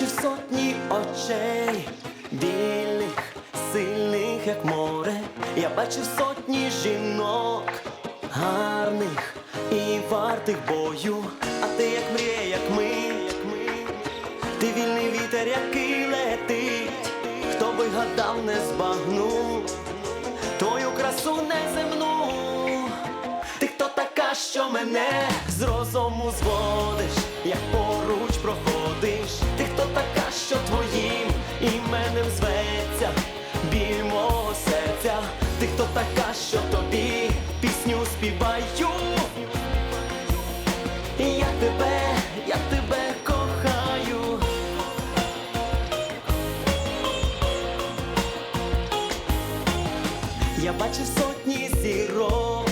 Твої очей вільних, сильних, як море. Я бачив сотні жінок, гарних і вартих бою. А ти як мрія, як ми, як ми. Ти вільний вітер, який летить, хто би гадав, не збагнув твою красу неземну. Ти хто така, що мене з розуму зводиш, як поруч проходиш, ти хто така, що твоїм іменем зветься, біль мого серця, ти хто така, що тобі пісню співаю. Я тебе, я тебе кохаю. Я бачив сотні зірок,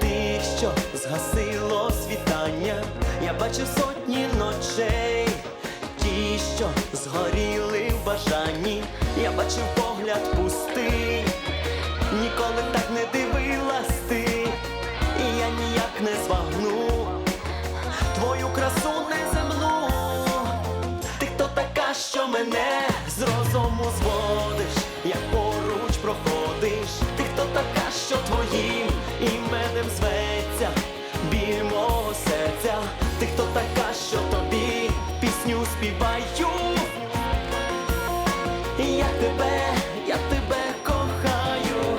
тих, що згасило світання. Я бачив сотні ночей, ті, що згоріли в бажанні. Я бачив погляд пустий, ніколи так не дивилась ти, і я ніяк не збагну. Твою красу неземну. Ти хто така, що мене з розуму зводиш, як поруч проходиш, ти хто така, що твоїм іменем зветься, біль хто така, що тобі пісню співаю. Я тебе, я тебе кохаю.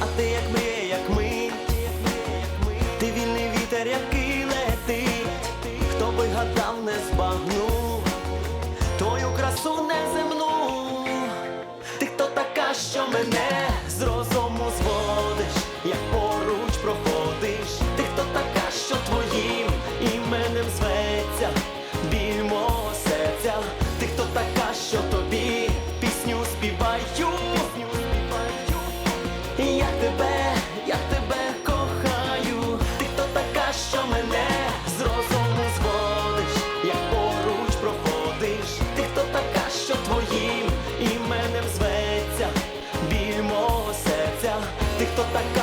А ти як мрія, як ми, ти вільний вітер, який летить, хто би гадав, не збагнув красу неземну, ти хто така, що мене з розуму зводиш, як поруч проходиш, ти хто така, що твоїм іменем зветься, біль серця, ти хто така, що тобі пісню співаю. Я тебе, твоїм іменем зветься,